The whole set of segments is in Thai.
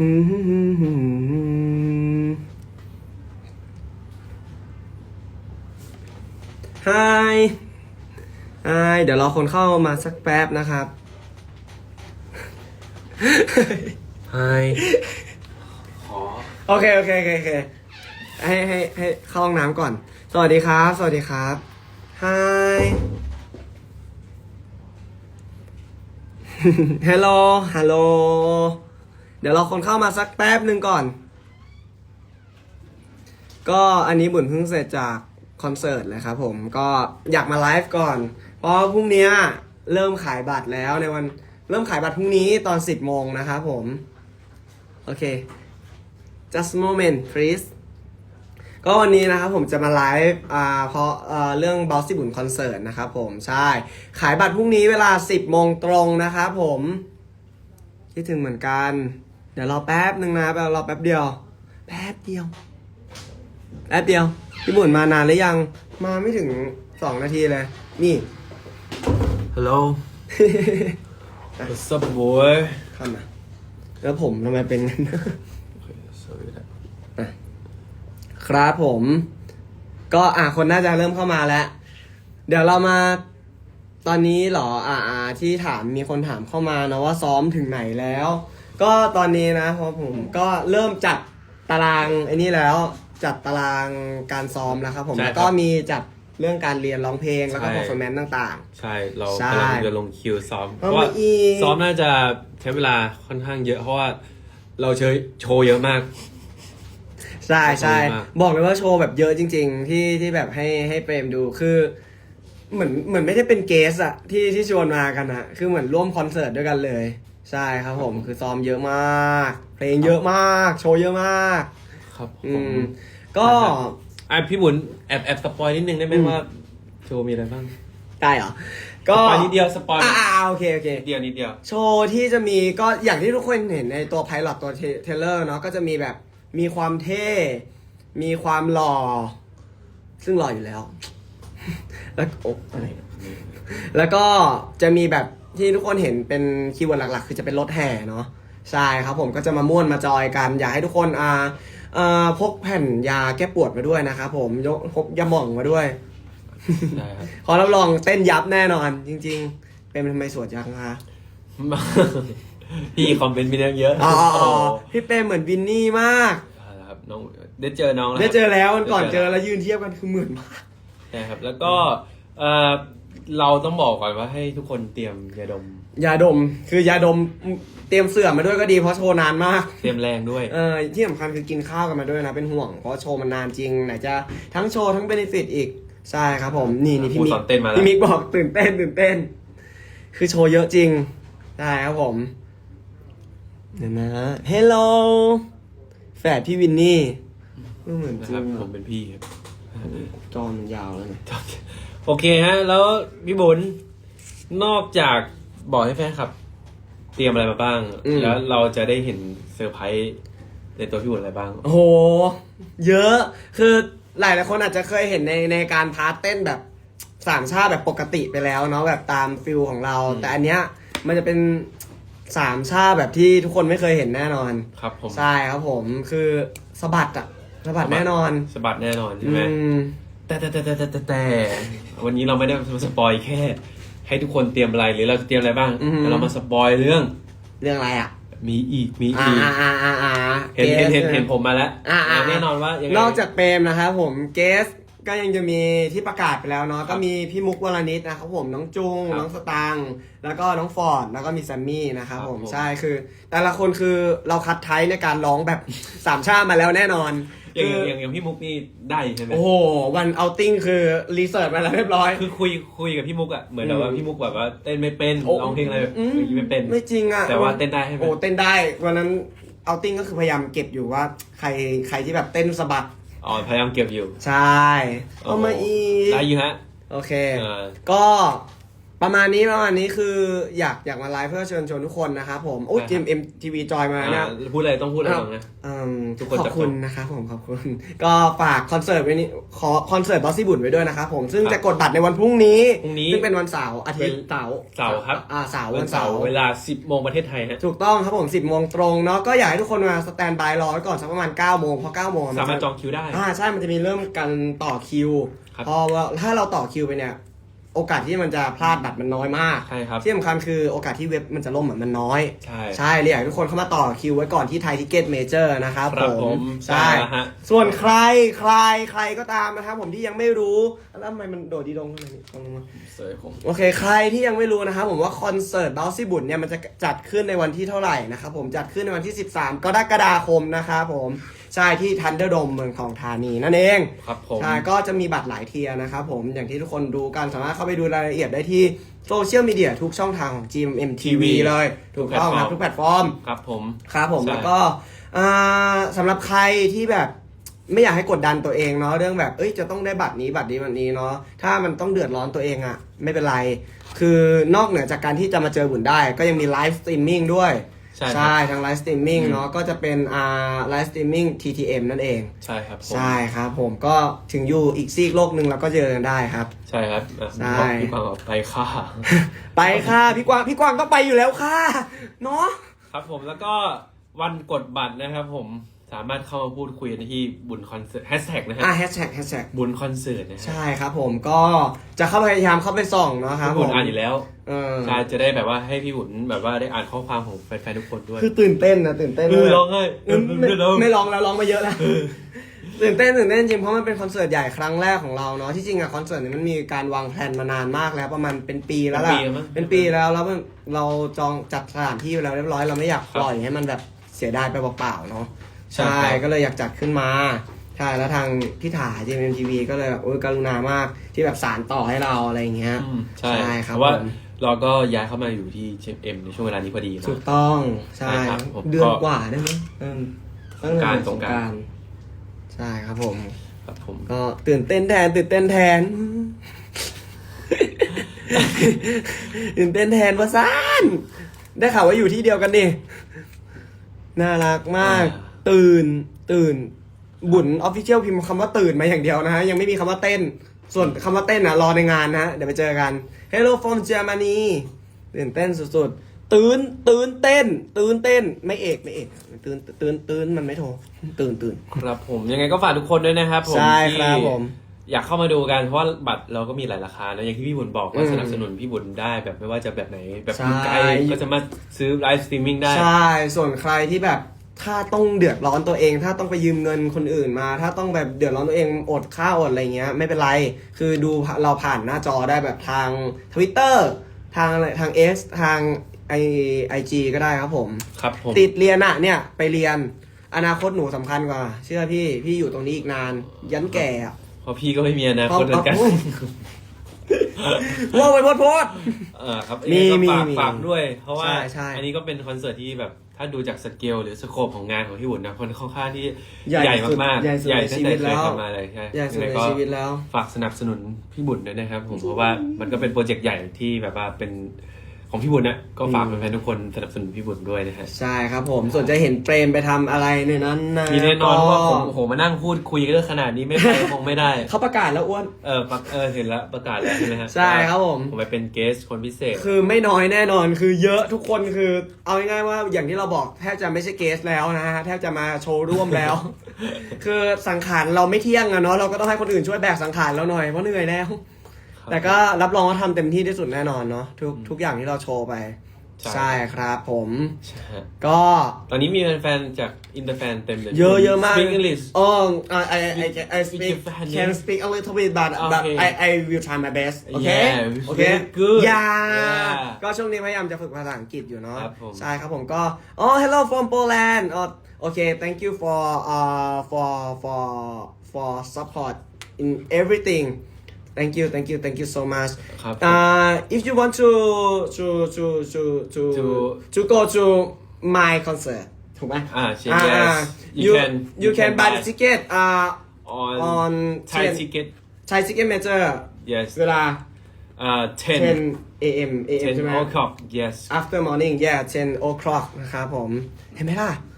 ฮายฮายเดี๋ยวรอคนเข้ามาสักแป๊บนะครับไฮขอ โอเค โอเค โอเคโอเคให้ให้ให้เข้าห้องน้ำก่อน สวัสดีครับ สวัสดีครับฮายฮัลโหลฮัลโหล เดี๋ยวเราคนเข้ามาสักแป๊บหนึ่งก่อน ก็อันนี้บุญเพิ่งเสร็จจากคอนเสิร์ตเลยครับผมก็อยากมาไลฟ์ก่อน เพราะพรุ่งนี้เริ่มขายบัตรแล้วในวันเริ่มขายบัตรพรุ่งนี้ตอน 10 โมงนะครับผม โอเค just moment please ก็วันนี้นะครับผมจะมาไลฟ์อ่าเพราะเอ่อเรื่องบอสซี่บุญคอนเสิร์ตนะครับผมใช่ ขายบัตรพรุ่งนี้เวลา 10 โมงตรงนะครับผม คิดถึงเหมือนกัน เดี๋ยวรอแป๊บหนึ่งนะรอแป๊บเดียว แป๊บเดียว แป๊บเดียว พี่บุญมานานหรือยัง มาไม่ถึง2นาทีเลย นี่ฮัลโหล What's up boy เข้ามาแล้วผมทำไมเป็นงั้นโอเค sorry นะครับผม ก็อะคนน่าจะเริ่มเข้ามาแล้ว เดี๋ยวเรามาตอนนี้เหรออ่าอ่าที่ถามมีคนถามเข้ามานะว่าซ้อมถึงไหนแล้ว ก็ตอนนี้นะพอผมก็เริ่มจัดตารางไอ้นี่แล้ว จัดตารางการซ้อมแล้วครับผมใช่แล้วคก็รับมีจัดเรื่องการเรียนร้องเพลงแล้วก็ ใช่ performance ต่าง ใช่ เราใช่กำลังจะลงคิวซ้อม เพเอาราะว่ามาอีก ซ้อมน่าจะใช้เวลาค่อนข้างเยอะ เพราะว่าเราเชยโชว์เยอะมาก ๆ ใช่ใช่ขอบคุณมาก บอกเลยว่าโชว์แบบเยอะจริง ๆ ที่ที่แบบให้ให้เปรมดูคือ เหมือนเหมือนไม่ได้เป็นเกสอะที่ที่ชวนมากันอะคือเหมือนร่วมคอนเสิร์ตด้วยกันเลย ใช่ครับผมคือซ้อมเยอะมาก เพลงเยอะมาก โชว์เยอะมาก ครับอืผมม ก็อะพี่บุญแอบแอบสปอยนิดนึงได้ไหมอืมว่าโชว์มีอะไรบ้างได้เหรอสก็ปอยนิดเดียวสปอยอ่าอ่าโอเคโอเค นิดเดียวนิดเดียว โชว์ที่จะมีก็อย่างที่ทุกคนเห็นในตัวไพลอตตัวเทเลอร์เนาะก็จะมีแบบมีความเท่ มีความหล่อ ซึ่งหล่ออยู่แล้ว แล้วโอ๊ะอะไรเนี่ยแล้วก็จะมีแบบ ที่ทุกคนเห็นเป็นคีย์เวิร์ดหลักๆ คือจะเป็นรถแห่เนาะใช่ครับผมก็จะมาม่วนมาจอยกัน อยากให้ทุกคนอ่าอ่าพกแผ่นยาแก้ปวดมาด้วยนะครับผมยกพกยาหม่องมาด้วยได้ครับ ขอรับรองเต้นยับแน่นอน จริง ๆ เป็นทำไมสวดยังคะพี่คอมเมนต์มีเรื่องเยอะอ๋ออ๋ออ๋อโพี่เป้เหมือนวินนี่มาก เอาละครับน้องได้เจอน้องแล้วได้ครับเจอแล้ววันก่อนได้เจเจออแล้วยืนเทียบกันคือเหมือนมากใช่ครับแล้วก็เออ เราต้องบอกก่อนว่าให้ทุกคนเตรียมยาดม ยาดมคือยาดมเตรียมเสื่อมมาด้วยก็ดีเพราะโชว์นานมากเตรียมแรงด้วย เออที่สำคัญคือกินข้าวกันมาด้วยนะเป็นห่วงเพราะโชว์มันนานจริงไหนจะทั้งโชว์ทั้งเบนฟิตอีกใช่ครับผมนี่นี่พี่มิครูกสอนเต้นมาแล้ว พี่มิกบอกตื่นเต้นตื่นเต้น คือโชว์เยอะจริงใช่ครับผมเดี๋ยวนะเฮลโลแฝดพี่วินนี่ไม่เหมือนจนะริครับงผมเป็นพี่ครับจอมันยาวแล้วไง โอเคฮะ แล้วพี่บุญนอกจากบอกให้แฟนคลับ เตรียมอะไรมาบ้างแล้วเราจะได้เห็นเซอร์ไพรส์ในตัวพี่บุญอะไรบ้าง โอ้โห เยอะ คือหลายหลายคนอาจจะเคยเห็นในในการพาร์ทเต้นแบบสามชาติแบบปกติไปแล้วเนาะแบบตามฟิลของเราอืมแต่อันเนี้ยมันจะเป็นสามชาติแบบที่ทุกคนไม่เคยเห็นแน่นอน ครับผมใช่ครับผมคือสะบัดอะสะบัดแน่นอนสะบัดแน่นอนใช่อืไหมม แต่แต่แต่แต่แต่แต่แต่วันนี้เราไม่ได้มาสปอยแค่ ให้ทุกคนเตรียมอะไรหรือเราจะเตรียมอะไรบ้างอือฮึ แต่เรามาสปอยเรื่องเรื่องอะไรอะมีอีกมีอ่าอีกอ่าอ่าอ่าเห็นเห็นเห็นเห็นผมมาแล้วอ่าอ่า แน่นอนว่ายังไง นอกจากเปรมนะครับผมเกสก็ยังจะมีที่ประกาศไปแล้วเนาะก็มีพี่มุกวรนิดนะครับผมน้องจุงครับน้องสตางค์แล้วก็น้องฟอร์ดแล้วก็มีแซมมี่นะครับครับผมผม ใช่คือ แต่ละคนคือเราคัดไทยในการร้องแบบ สามชาติมาแล้วแน่นอน อย่างคืออย่างอย่างพี่มุกนี่ได้ใช่ไหมโอ้โหวันเอาติ้งคือรีเสิร์ชมาแล้วเรียบร้อย คือคุยคุยกับพี่มุกอะเหมือนแบบว่าอืมพี่มุกแบบว่าเต้นไม่เป็นโอ้ร้องเพลงอะไรแบบอืมไม่เป็น ไม่จริงอะแต่ว่าเต้นได้ใช่ไหมโอ้เต้นได้วันนั้นเอาติ้งก็คือพยายามเก็บอยู่ว่าใครใครที่แบบเต้นสะบัดอ๋อพยายามเก็บอยู่ ใช่เอามาอีกได้อยู่ฮะโอเคเออก็ ประมาณนี้ประมาณนี้คืออยากอยากมาไลฟ์เพื่อเชิญชวนทุกคนนะครับผมโอ้ยใช่ทีครัมบเอ็มทีวีจอยมาเนี่ย อ่าพูดอะไรต้องพูดอะไรบ้างนะ อืมทุกคนขอจับบคุณนะครับผมขอบคุณ ก็ฝากคอนเสิร์ตไว้นี้ขอคอนเสิร์ตบอสซี่บุญไว้ด้วยนะครับผมซึ่งครับจะกดบัตรในวันพรุ่งนี้พรุ่งนี้ซึ่งเป็นวันเสาร์อาทิตย์เป็นเสาร์เสาร์ครับ อ่าเสาร์วัวันนเสาเสาร์ร์เวลา 10โมงประเทศไทยฮะ ถูกต้องครับผม 10โมงตรงเนาะก็อยากให้ทุกคนมาสแตนบายรอไว้ก่อนสักประมาณ9โมงเพราะ9โมงนสามารถจะจองคิวได้ อ่าใช่ มันจะมีเริ่มการต่อคิว ครับ พอว่าถ้าเราต่อคิวไปเนี่ย โอกาสที่มันจะพลาดบัตรมันน้อยมาก ใช่ครับ ที่สำคัญคือโอกาสที่เว็บมันจะล่มอะมันน้อย ใช่ ใช่เลยอยากให้ทุกคนเข้ามาต่อคิวไว้ก่อนที่ไทยทิเก็ตเมเจอร์นะครับครับผผมมใช่ใช่แล้วฮะ ส่วนใครใครใครก็ตามนะครับผมที่ยังไม่รู้แล้วทำไมมันโดดดีดงขนาดนี้ลงมาสวยผม โอเคใครที่ยังไม่รู้นะครับผมว่าคอนเสิร์ตบ o ลซี่บุญเนี่ยมันจะจัดขึ้นในวันที่เท่าไหร่นะครับผมจัดขึ้นในวันที่ 13 กรกฎาคมนะครับผม ใช่ที่ทันเดอร์โดมเมืองทองธานีนั่นเองครับผมใช่ก็จะมีบัตรหลายเทียร์นะครับผมอย่างที่ทุกคนดูกันสามารถเข้าไปดูรายละเอียดได้ที่โซเชียลมีเดียทุกช่องทางของ GMM TV เลย ถูกต้องครับทุกแพลตฟอร์ม ครับผมครับผมใช่แล้วก็อ่าสำหรับใครที่แบบไม่อยากให้กดดันตัวเองเนาะเรื่องแบบเอ้ยจะต้องได้บัตรนี้บัตรนี้บัตรนี้เนาะถ้ามันต้องเดือดร้อนตัวเองอะไม่เป็นไร คือนอกเหนือจากการที่จะมาเจอบุญได้ ก็ยังมีไลฟ์สตรีมมิ่งด้วย ใช่ครับ ใช่ทางไลฟ์สตรีมมิ่งอืมเนาะก็จะเป็นอ่าไลฟ์สตรีมมิ่ง TTM นั่นเอง ใช่ครับผมใช่ครับผมก็ถึงอยู่อีกซีกโลกหนึ่งเราก็เจอกันได้ครับ ใช่ครับอะใช่พี่กวางบอกไปค่ะ ไปค่ะพี่กวางพี่กวางก็ไปอยู่แล้วค่ะเนาะ ครับผมแล้วก็วันกดบัตรนะครับผม สามารถเข้ามาพูดคุยกันที่บุญคอนเสิร์ตแฮชแท็กนะฮะอะแฮชแท็กแฮชแท็กบุญคอนเสิร์ตนะฮะใช่ครับผมก็จะเข้าไปพยายามเข้าไปส่องเนาะครับพี่ผบุญมอ่านอยู่แล้วเออใช่จะได้แบบว่าให้พี่บุญแบบว่าได้อ่านข้อความของแฟนๆทุกคนด้วยคือตื่นเต้นนะตื่นเต้นเออเลยร้องไห้เออไม่เออเออไม่ร้องแล้วร้องมาเยอะแล้วตื่นเต้นตื่นเต้นจริงเพราะมันเป็นคอนเสิร์ตใหญ่ครั้งแรกของเราเนาะที่จริงอะคอนเสิร์ตนี้มันมีการวางแผนมานานมากแล้วประมาณเป็นปีแล้วล่ะเป็นปีแล้วมั้งเป็นปีแล้วแล้วมันเราจองจัดสถานที่ไว้แล้วเรียบร้อยเราไม่อยากครับปล่อยให้มันแบบเสียดายไปเปล่าๆเนาะ ใช่ใช่ครับก็เลยอยากจัดขึ้นมาใช่แล้วทางพี่ถา JMTV ก็เลยแบบโอ้ยกรุณามากที่แบบสารต่อให้เราอะไรอย่างเงี้ยอืมใช่ใช่ครับเพราะว่าผมเราก็ย้ายเข้ามาอยู่ที่เชฟเอ็มในช่วงเวลานี้พอดีเนถูอะกต้องใช่ใช่ครับผมเดือนก็กว่าได้ไหมเออสงกรานต์ตั้สงกรานต์ต์ใช่ครับผมครับผมก็ตื่นเต้นแทนตื่นเต้นแทนตื่นเต้นแทนว่าซ่านได้ข่าวว่าอยู่ที่เดียวกันดิน่ารักมาก ตื่น ตื่น บุญออฟฟิเชียลพิมพ์คำว่าตื่นมาอย่างเดียวนะฮะ ยังไม่มีคำว่าเต้น ส่วนคำว่าเต้นนะรอในงานนะฮะเดี๋ยวไปเจอกัน Hello from Germany ตื่นเต้นสุดๆ ตื่น ตื่นเต้น ตื่นเต้น ไม่เอกไม่เอก ตื่น ตื่น ตื่น มันไม่โทร ตื่น ตื่น ครับผมยังไงก็ฝากทุกคนด้วยนะครับผมใช่ครับที่ผม อยากเข้ามาดูกันเพราะว่าบัตรเราก็มีหลายราคาแล้วอย่างที่พี่บุญบอกว่าอืมสนับสนุนพี่บุญได้แบบไม่ว่าจะแบบไหนแบบใช่อยู่ไกลก็จะมาซื้อไลฟ์สตรีมมิ่งได้ ใช่ ส่วนใครที่แบบ ถ้าต้องเดือดร้อนตัวเอง ถ้าต้องไปยืมเงินคนอื่นมา ถ้าต้องแบบเดือดร้อนตัวเองอดข้าวอดอะไรเงี้ย ไม่เป็นไร คือดูเราผ่านหน้าจอได้แบบทาง Twitter ทางอะไรทาง X ทางไอไอจีก็ได้ครับผม ครับผม ติดเรียนอะเนี่ยไปเรียนอนาคตหนูสำคัญกว่า เชื่อพี่พี่อยู่ตรงนี้อีกนาน ยันแก่อะเพราะพี่ก็ไม่มีอนาคตเหมือนกันว่าไปโพดโพดเออครับมียังไงก็ฝากมีมีฝากด้วย เพราะว่าใช่ใช่ อันนี้ก็เป็นคอนเสิร์ตที่แบบ ถ้าดูจากสเกลหรือสโคปของงานของพี่บุญนะคนค่อนข้างที่ใหญ่ใหญ่สุดมากๆใหญ่สุดในตั้ชีงวิแต่ตเคแล้ยวทำมาเลยใช่ใหญ่สุดยังในไงก็ชีวิตแล้ว ฝากสนับสนุนพี่บุญด้วยนะครับ ผมเพราะว่ามันก็เป็นโปรเจกต์ใหญ่ที่แบบว่าเป็น ของพี่บุญนะก็ฝากแฟนๆทุกคนสนับสนุนพี่บุญด้วยนะฮะใช่ครับผมส่วนจะเห็นเปรมไปทำอะไรในนั้นนะมีแน่นอนว่าผมก็โอ้โหมานั่งพูดคุยกันเรื่องขนาดนี้ไม่ไปคงไม่ได้ เขาประกาศแล้วอ้วน เออประเออเห็นแล้วประกาศแล้วใช่ไหมฮะใช่ครับผม ผมไปเป็นเกสคนพิเศษ คือไม่น้อยแน่นอนคือเยอะทุกคนคือ เอาง่ายๆว่าอย่างที่เราบอกแทบจะไม่ใช่เกสแล้วนะฮะแทบจะมาโชว์ร่วมแล้ว คือสังขารเราไม่เที่ยงอะเนาะเราก็ต้องให้คนอื่นช่วยแบกสังขารเราหน่อยเพราะเหนื่อยแล้วครับ แต่ก็รับรองว่าทำเต็มที่ที่สุดแน่นอนเนาะทุกทุกอย่างที่เราโชว์ไป ใช่ ใช่ครับผม ใช่ฮะก็ตอนนี้มีแฟนๆจากอินเตอร์แฟนเต็มเลยเยอะเยอะมาก Speak English อ๋อ I I I I Speak speak Japanese. can speak a little bit but but Okay. I I will try my best โอเค Yeah, โอเค very good. อย่า Yeah. ก็ช่วงนี้พยายามจะฝึกภาษาอังกฤษอยู่เนาะครับผม ใช่ครับผมก็อ๋อ hello from Poland อ๋อโอเค thank you for uh for for for support in everything thank you thank you thank you so much ครับ uh if you want to to to to to To- to go to my concert ถูกไหม อ่าใช่ อ่า yes you you can you can buy the ticket อ่า on on Thai Thai ticket ใช้ ticket major yes เวลา อ่า 10 10 a.m. a.m. ใช่ไหม 10 o'clock yes after morning yeah 10 o'clock นะครับผม เห็นไหมล่ะ Very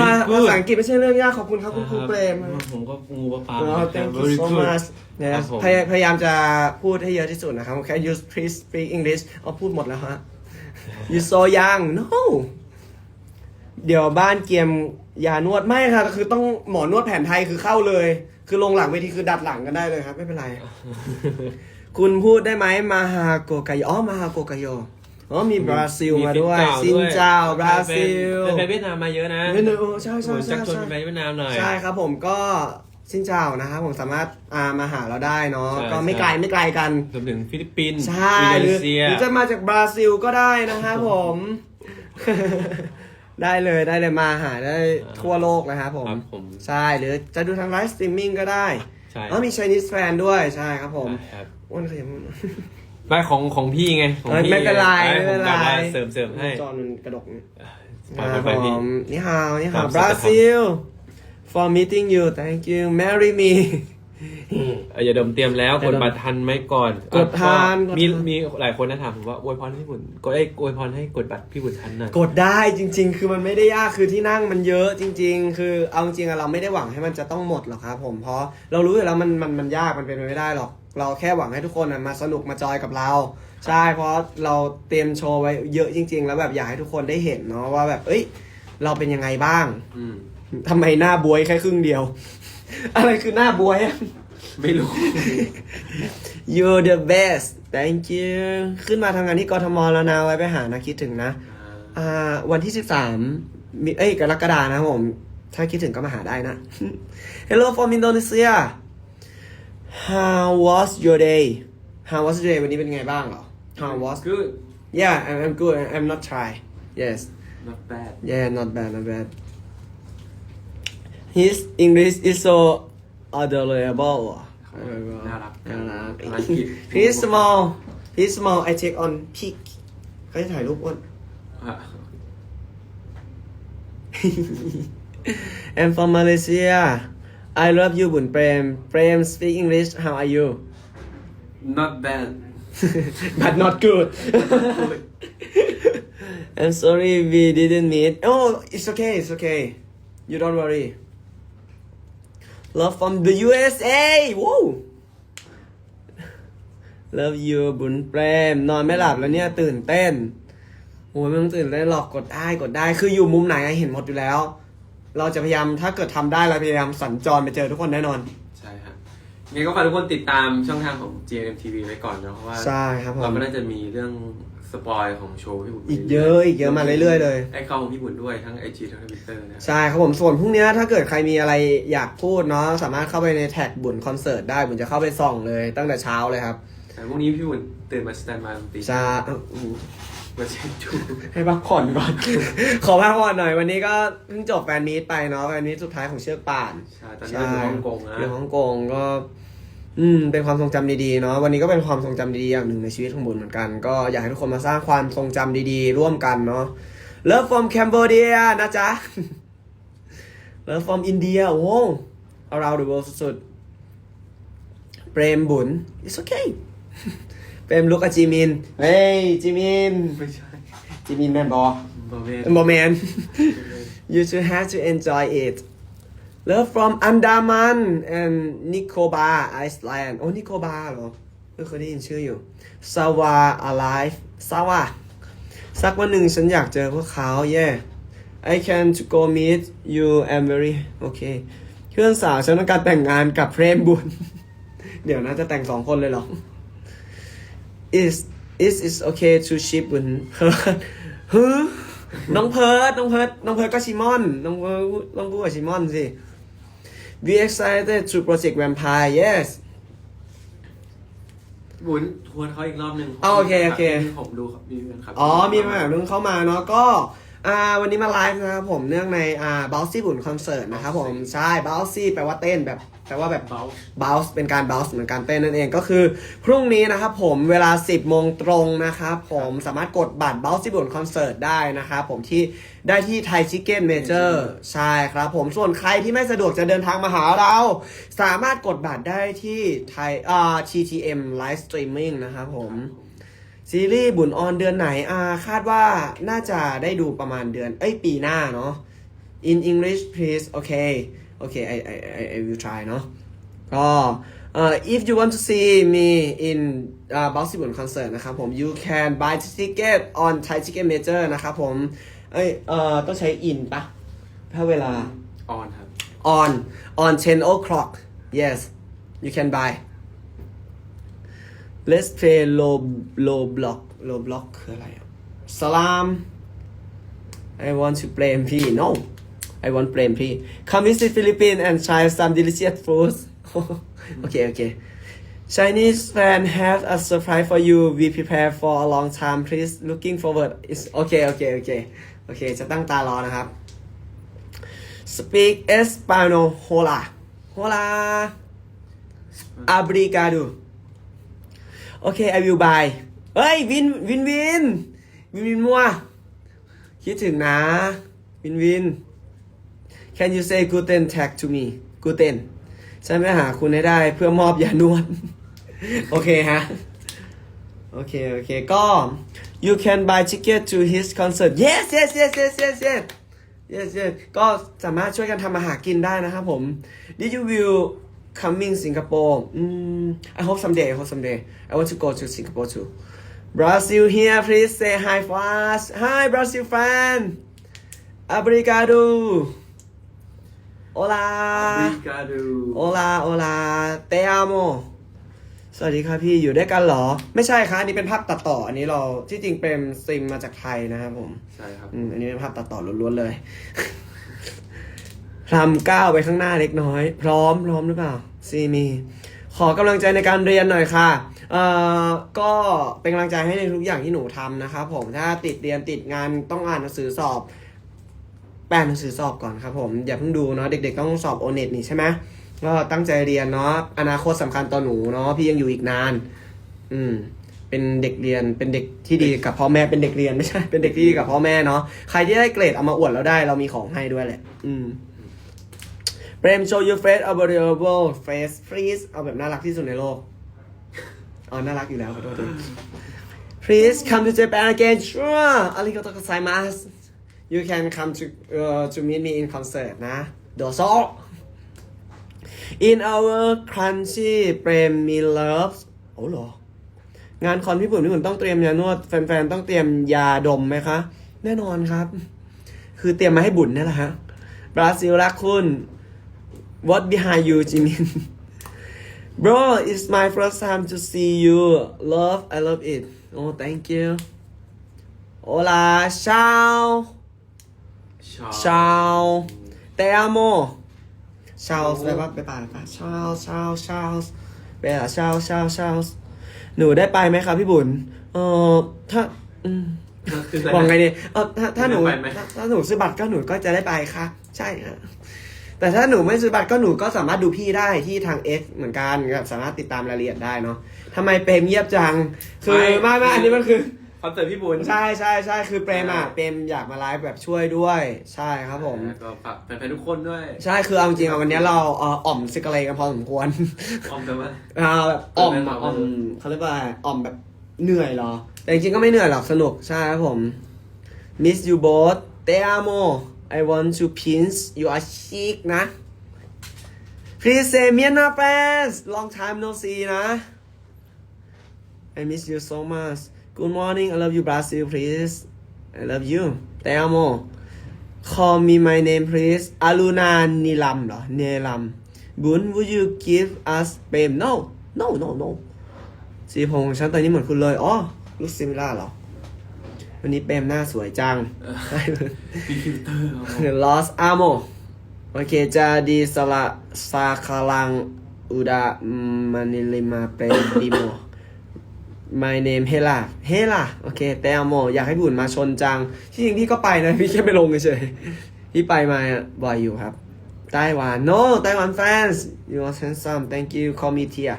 ภา good ภาษาอังกฤษไม่ใช่เรื่องยากขอบคุณครับคุณครูเปรมผมก็งูปลาปลา Oh, thank you Very so good much ครั yes บผมพยพยายามจะพูดให้เยอะที่สุดนะครับ Can you please speak English เอาพูดหมดแล้วฮะ you so young no เดี๋ยวบ้านเกียมยานวดไม่ค่ะคือต้องหมอนวดแผนไทยคือเข้าเลย คือลงหลังเวทีคือดัดหลังกันได้เลยครับ ไม่เป็นไร คุณพูดได้ไหมมาฮาโกกายอ๋อมาฮาโกกายอ๋ อมีบราซิลมาด้วยซินเจ้าบราซิลไปเวียดนามมาเยอะนะเวียดนามเออใช่ใช่ผมใช่ชักชวนใช่ไปเวียดนามหน่อยใช่ครับผมก็ซินเจ้านะครับผมสามารถอ่ามาหาเราได้เนาะใช่ก็ไม่ไกลใช่ไม่ไกลกันรวมถึงฟิลิปปินส์ใช่อินหโดรืนีอเซียหรือจะมาจากบราซิลก็ได้นะครับผมได้เลยได้เลยมาหาได้ทั่วโลกนะครับผมครับผมใช่หรือจะดูทางไลฟ์สตรีมมิ่งก็ได้ใช่อ๋อมี Chinese fan ด้วยใช่ครับผมครับอ้วนขยัน ไม่ของของพี่ไงของเอ้ยพี่ไม่เป็นไรอ้ไม่เป็นไร ผมกะว่าเสริมเสริมให้จอมันกระดกปล่อยไปพี่ ผมนี่ฮาวนี่ฮาวครับ บราซิล for meeting you thank you marry me เอ่ออย่าดมเตรียมแล้วอย่ากดดมบัตรทันไหมก่อนกดทันก็มีกดทันมีหลายคนนะถามผมว่าอวยพรให้พี่บุญกดไอ้ยอวยพรให้กดบัตรพี่บุญทันหน่อย กดได้จริง ๆ คือมันไม่ได้ยากคือที่นั่งมันเยอะจริง ๆ คือเอาจริงๆอะเราไม่ได้หวังให้มันจะต้องหมดหรอกครับผมเพราะเรารู้อยู่แล้วมันมันมันยากมันเป็นไปไม่ได้หรอก เราแค่หวังให้ทุกคนอะมาสนุกมาจอยกับเรา ใช่เพราะเราเตรียมโชว์ไว้เยอะจริง ๆ แล้วแบบอยากให้ทุกคนได้เห็นเนาะว่าแบบ เอ้ย เราเป็นยังไงบ้างอืมทำไมหน้าบวยแค่ครึ่งเดียว อะไรคือหน้าบวยอะ ไม่รู้ You're the best thank you ขึ้นมาทำงานที่กทมแล้วนะไว้ไปหานะคิดถึงนะ อ่า วันที่ 13มีเอ้ยกรกฎานะครับผม ถ้าคิดถึงก็มาหาได้นะ Hello from Indonesia How was your day How was your day วันนี้เป็นไงบ้างเหรอ How was good Yeah I'm I'm good I'm not try Yes not bad Yeah not bad not bad His English is so adorable น่ารัก น่ารัก ภาษาอังกฤษ He's small He's small I take on peak เขาจะถ่ายรูปอ้วน อ่ะ I'm from Malaysia I love you บุญเปรมเปรม speak English how are you not bad but not good I'm sorry we didn't meet oh it's okay it's okay you don't worry love from the USA Whoa love you บุญเปรมนอนไม่หลับแล้วเนี่ยตื่นเต้นโอ้ยไม่ต้องตื่นเต้นหรอกกดได้กดได้คืออยู่มุมไหนอะเห็นหมดอยู่แล้ว เราจะพยายามถ้าเกิดทำได้เราพยายามสัญจรไปเจอทุกคนแน่นอน ใช่ฮะงั้นก็ฝากทุกคนติดตามช่องทางของ JMTV ไว้ก่อนเนอะเพราะว่าใช่ครับผม เราก็น่าจะมีเรื่องสปอยของโชว์พี่บุญอีกเยอะอีกเยอะมาเรื่อยๆเลย ไอ้เข้าของพี่บุญด้วยทั้งไอจีทั้งทวิตเตอร์นะใช่ครับผมส่วนพรุ่งนี้ถ้าเกิดใครมีอะไรอยากพูดเนาะสามารถเข้าไปในแท็กบุญคอนเสิร์ตได้บุญจะเข้าไปส่องเลยตั้งแต่เช้าเลยครับแต่พรุ่งนี้พี่บุญตื่นมาสแตนบายตี จะ มาเช็คดูให้พักผ่อนก่อน ขอพักผ่อนหน่อยวันนี้ก็เพิ่งจบแฟนมีตไปเนาะแฟนมีตสุดท้ายของเชือกป่านใช่ตอนนี้เราอยู่ฮ่องกงนะอยู่ฮ่องกงก็ อืม เป็นความทรงจำดีๆเนาะวันนี้ก็เป็นความทรงจำดีๆอย่างหนึ่งในชีวิตของบุญเหมือนกัน ก็อยากให้ทุกคนมาสร้างความทรงจำดีๆ ร่วมกันเนาะ Love from Cambodia นะจ๊ะ Love from India โอ้ around the world สุดๆเปรมบุญ it's okay เปรมลุกอะจิมิน เฮ้ยจิมิน ไม่ใช่จิมินแมนบอบอเวนบอแมน you should have to enjoy it love from Andaman and Nicobar Iceland โอ้ Nicobar เหรอไม่เคยได้ยินชื่ออยู่ Sawa alive Sawa สักวันหนึ่งฉันอยากเจอพวกเขา yeah I can to go meet you I'm very okay เพื่อนสาวฉันต้องการแต่งงานกับเพรมบุญ เดี๋ยวนะจะแต่งสองคนเลยเหรอ is is is okay to ship บุญเพิร์ดฮึน้องเพิร์ดน้องเพิร์ดน้องเพิร์ดก็ชิมอน น้องเพิร์ดต้องพูดกับชิมอนสิ we excited to project vampire yes บุญทวนเขาอีกรอบหนึ่งอ๋อโอเคโอเค ผมดูครับมีแฟนคลับ อ๋อมีแบบนึงเข้ามาเนาะก็ อ่าวันนี้มาไลฟ์นะครับผมเนื่องในอ่าบัลซี่บุนคอนเสิร์ตนะครับผมใช่บัลซี่แปลว่าเต้นแบบแปลว่าแบบเบา b o u n c e เป็นการ bounce เหมือนการเต้นนั่นเองก็คือ พรุ่งนี้นะครับผมเวลา 10 โมงตรงนะครับผมสามารถกดบัตร b o u n c e บุนคอนเสิร์ตได้นะครับผมที่ได้ที่ไทยชิคเก้นเมเจอร์ใช่ครับผมส่วนใครที่ไม่สะดวกจะเดินทางมาหาเรา สามารถกดบัตรได้ที่ไทยอ่า TTM Live Streaming นะครับผม ซีรีส์บุญออนเดือนไหนอ่าคาดว่าน่าจะได้ดูประมาณเดือน เอ้ย ปีหน้าเนาะ in English please okay okay I I I I will try เนาะก็เอ่อ if you want to see me in uh, b o x y บุญ concert นะครับผม you can buy ticket on Thai Ticket Major นะครับผมเอ้ยเอ่อต้องใช้ in ปะถ้าเวลาออนครับ on on 10 o'clock yes you can buy let's play low low block low block คืออะไรอะ salam I want to blame P no I want blame P come visit Philippines and try some delicious foods okay okay Chinese fan have a surprise for you we prepare for a long time please looking forward is okay okay okay okay จะตั้งตารอนะครับ Speak Espanol. Hola. Hola. Obrigado. Okay, I will buy. เฮ้ย วิน วินวิน วินวินมัว คิดถึงนะ วินวิน Can you say guten tag to me guten ฉันไปหาคุณให้ได้เพื่อมอบยานวด โอเคฮะ โอเค โอเค ก็ you can buy ticket to his concert yes yes yes yes yes yes yes yes ก็สามารถช่วยกันทำอาหารกินได้นะครับผม did you will coming Singapore อืม I hope someday I hope someday I want to go to Singapore too Brazil here please say hi for us hi Brazil fan obrigado hola บิกาดูโอลาโอลาเตอาโมสวัสดีครับพี่อยู่ด้วยกันเหรอ ไม่ใช่ครับอันนี้เป็นภาพตัดต่อ อันนี้เราที่จริงเป็นซิมมาจากไทยนะครับผม ใช่ครับ อืมอันนี้เป็นภาพตัดต่อล้วนๆเลย ทำก้าวไปข้างหน้าเล็กน้อย พร้อมพร้อมหรือเปล่าซีมีขอกำลังใจในการเรียนหน่อยค่ะ เอ่อ ก็เป็นกำลังใจให้ในทุกอย่างที่หนูทำนะครับผม ถ้าติดเรียนติดงานต้องอ่านหนังสือสอบ แปลหนังสือสอบก่อนครับผม อย่าเพิ่งดูเนาะเด็กๆต้องสอบโอเน็ตนี่ใช่ไหมก็ตั้งใจเรียนเนาะ อนาคตสำคัญต่อหนูเนาะ พี่ยังอยู่อีกนาน อืม เป็นเด็กเรียน เป็นเด็กที่ดีกับพ่อแม่ เป็นเด็กเรียนไม่ใช่ เป็นเด็กที่ดีกับพ่อแม่เนาะ ใครที่ได้เกรดเอามาอวดเราได้ เรามีของให้ด้วยแหละ อืม เปรม show your face available face please เอาแบบน่ารักที่สุดในโลกอ๋อน่ารักอยู่แล้วขอโทษที Please come to Japan again sure อาริโกโตไซมัส You can come to uh, to meet me in concert นะโดโซ In our crunchy เปรมมี loves โอ้เหรองานคอนพี่ปุ่นพี่ปุ่นต้องเตรียมยานวด แฟนๆ ต้องเตรียมยาดมไหมคะ แน่นอนครับ คือเตรียมมาให้บุญนี่แหละฮะบราซิลรักคุณ What behind you จิมิน Bro it's my first time to see you love I love it oh thank you Hola ciao ciao te amo ciao แปลว่าไปป่าป่า ciao ciao ciao ไปอะ ciao ciao ciao หนูได้ไปไหมครับพี่บุญเออถ้าอืมคืออะไรบอกไงดีเออถ้าถ้าหนูได้ไปไหมถ้าถ้าหนูซื้อบัตรก็หนูก็จะได้ไปค่ะ ใช่ค่ะ แต่ถ้าหนูไม่ซื้อบัตรก็หนูก็สามารถดูพี่ได้ที่ทาง X เหมือนกันแบบสามารถติดตามรายละเอียดได้เนาะทำไมเปรมเงียบจัง คือไม่ไม่อันนี้มันคือ คอนเสิร์ตพี่บุญใช่ใช่ใช่คือเปรมอะเปรมอยากมาไลฟ์แบบช่วยด้วย ใช่ครับผมก็ฝากแฟนๆทุกคนด้วยใช่คือเอาจริงๆอะวันนี้เราเอ่ออ่อมซิกเลกันพอสมควรออมแต่ว่า อ่าแบบอ่อมเอออะอ่อมเขาเรียกว่าอะไรอ่อมแบบเหนื่อยเหรอ แต่จริงๆก็ไม่เหนื่อยหรอกสนุกใช่ครับผม Miss you both Te amo I want to pinch you are chic นะ Please say Myanmar fans long time no see นะ I miss you so much Good morning I love you Brazil please I love you Te amo Call me my name please อารุณานิลัมเหรอเนลัมบุญ would you give us เปรม no no no no สีผมของฉันตอนนี้เหมือนคุณเลย อ๋อลูกซิมิล่าเหรอ วันนี้เปรมหน้าสวยจังใช่มีฟิลเตอร์ครับผม Lost Amo โอเคจะดีสละซาคาลังอุดามานิลิมาเปรมดิโม my name Hela Hela โอเคแต่โม อยากให้พี่บุญมาชนจัง ที่จริงพี่ก็ไปนะ พี่แค่ไปลงเฉยๆพี่ไปมาบ่อยอยู่ครับไต้หวัน no ไต้หวัน fans you are handsome thank you call me Tia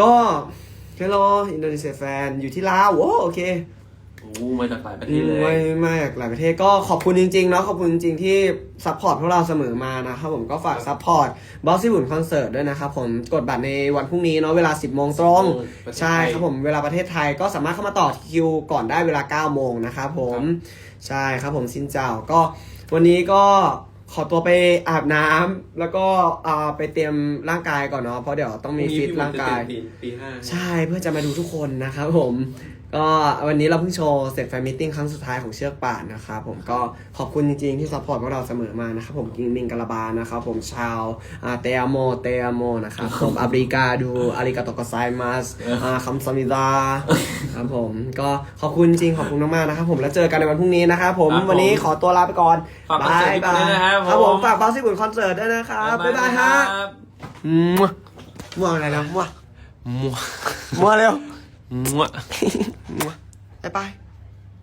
ก็ hello อินโดนีเซียแฟนอยู่ที่ลาวโอ้โอเค โอ้มาจากหลายประเทอืศมเลไม่ยไม่หลายประเทศก็ขอบคุณจริงๆเนาะขอบคุณจริงๆที่ซัพพอร์ตพวกเราเสมอมานะครับผมก็ฝากซัพพอร์ตบอสซี่บุญคอนเสิร์ตด้วยนะครับผมกดบัตรในวันพรุ่งนี้เนาะเวลา 10โมงตรงประเทศไทยใช่ครับผมเวลาประเทศไทยก็สามารถเข้ามาต่อคิวก่อนได้เวลา9โมงนะครับผมใช่ครับผมซินเจ้าก็วันนี้ก็ขอตัวไปอาบน้ำแล้วก็อ่าไปเตรียมร่างกายก่อนเนาะเพราะเดี๋ยวต้องมีฟิตร่างกายตีตีห้าใช่เพื่อจะมาดูทุกคนนะครับผม ก็วันนี้เราเพิ่งโชว์เสร็จแฟนมิทติ้งครั้งสุดท้ายของเชือกป่านนะครับผมก็ขอบคุณจริงๆ ที่ซัพพอร์ตพวกเราเสมอมานะครับผมกิงมิงกาลาบานะครับผมชาวเตอโมเตอโมนะครับผมอาบริกาดูอาริกาโตกไซมัสคำสมิดาครับผมก็ขอบคุณจริงขอบคุณมากๆนะครับผมแล้วเจอกันในวันพรุ่งนี้นะครับผมครับผมวันนี้ขอตัวลาไปก่อนฝากคอนเสิร์ตญี่ปุ่นด้วยนะครับครับผมผมฝากบอสซี่บุญคอนเสิร์ตด้วยนะครับบ๊ายบายฮะครับมั่วมั่วอะไรนะมั่วมั่วมั่วเร็วมั่ 拜拜。